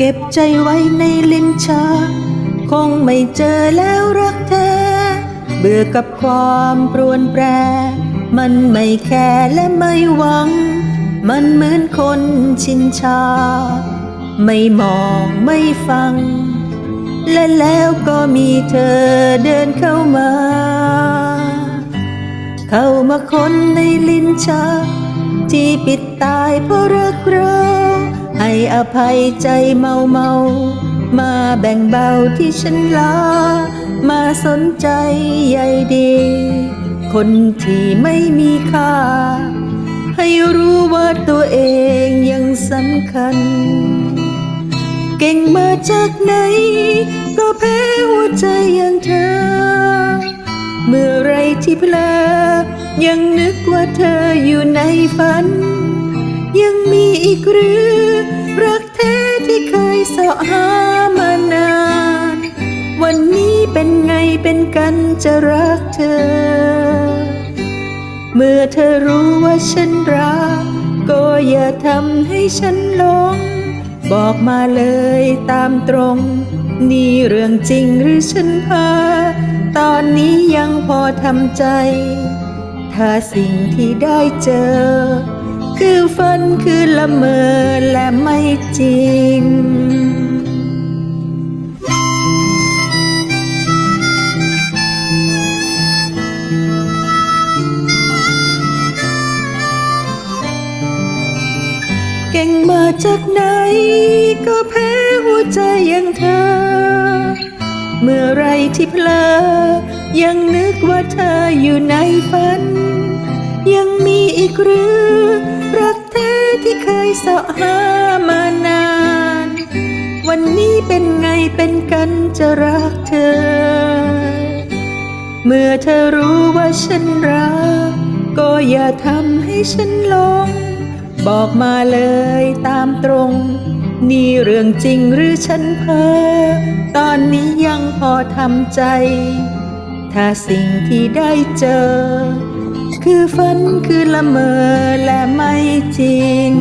เก็บใจไว้ในลิ้นชา คงไม่เจอแล้วรักแท้เบื่อกับความปรวนแปร มันไม่แคร์และไม่หวัง มันเหมือนคนชินชา ไม่มองไม่ฟัง และแล้วก็มีเธอเดินเข้ามา เข้ามาคนในลิ้นชักที่ปิดตายเพราะรักเรา ให้อภัยใจเมาเมามาแบ่งเบาที่ฉันลา มาสนใจใยดี คนที่ไม่มีค่า ให้รู้ว่าตัวเองยังสำคัญ เก่งมาจากไหน ก็แพ้หัวใจอย่างเธอ เมื่อไรที่เพลอยังนึกว่าเธออยู่ในฝัน ยังมีอีกหรือ รักแท้ที่เคยเสาะหามานาน วันนี้เป็นไงเป็นกันจะรักเธอ เมื่อเธอรู้ว่าฉันรัก ก็อย่าทำให้ฉันหลง บอกมาเลยตามตรง นี่เรื่องจริงหรือฉันพาตอนนี้ยังพอทำใจ ถ้าสิ่งที่ได้เจอ คือฝันคือละเมอและไม่จริงเก่งมาจากไหนก็แพ้หัวใจอย่างเธอ เมื่อไรที่เพลอ ยังนึกว่าเธออยู่ในฝัน ยังมีอีกหรือ ที่เคยเสาะหามานาน วันนี้เป็นไงเป็นกันจะรักเธอ เมื่อเธอรู้ว่าฉันรัก ก็อย่าทำให้ฉันหลง บอกมาเลยตามตรง นี่เรื่องจริงหรือฉันเพ้อตอนนี้ยังพอทำใจ ถ้าสิ่งที่ได้เจอ คือฝันคือละเมอและไม่จริง